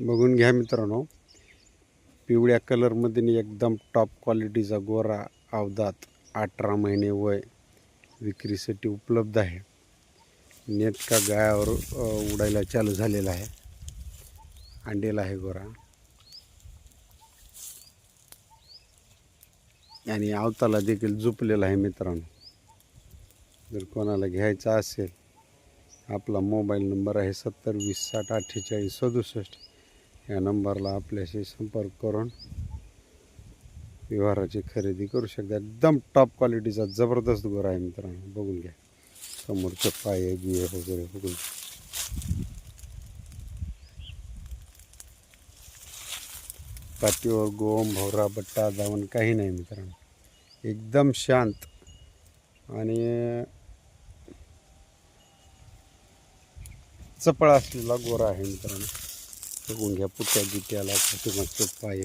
बघून घ्या मित्रांनो. पिवळ्या कलरमध्ये एकदम टॉप क्वालिटीचा गोरा अवदात अठरा महिने वय विक्रीसाठी उपलब्ध आहे. नेटका गाळ्यावर गायावर उडायला चालू झालेला आहे. अंडेला आहे गोरा. आणि आवताला देखील झुपलेला आहे मित्रांनो. जर कोणाला घ्यायचा असेल आपला मोबाईल नंबर आहे सत्तर वीस साठ अठ्ठेचाळीस सदुसष्ट. या नंबरला आपल्याशी संपर्क करून व्यवहाराची खरेदी करू शकता. एकदम टॉप क्वालिटीचा जबरदस्त गोर आहे मित्रांनो. बघून घ्या. समोरचे पाय बिये वगैरे बघून पाठीवर गोम भोवरा बट्टा दावण काही नाही मित्रांनो. एकदम शांत. आणि चपळ असलेला गोरा आहे मित्रांनो. बघून घ्या पुट्या गिट्याला पाठीमागचं पाय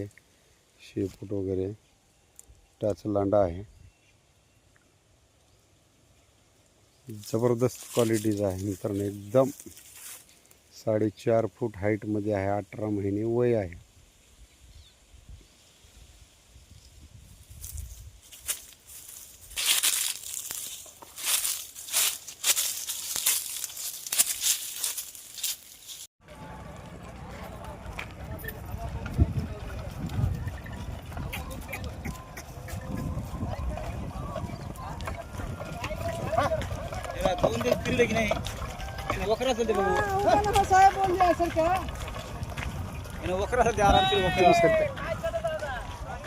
शेपूट वगैरे. टाच लांडा आहे. जबरदस्त क्वालिटीचा आहे मित्रांनो एकदम साडेचार फूट हाईटमध्ये आहे अठरा महिने वय आहे. दोन दिवस फिरले की नाही? त्याने वखरा असेल ते बघू. साहेब बोलले असेल का त्याने वखरा असेल ते आरामशीर वखरा.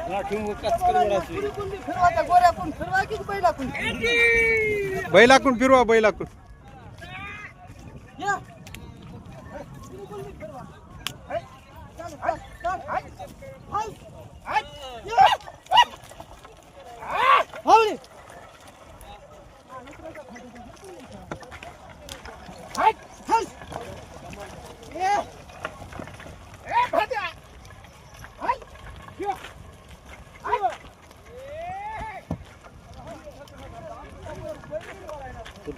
मला ठेवून कच करून उडायची. कोणी फिरवा बैलाकून. फिरवा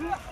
Hey,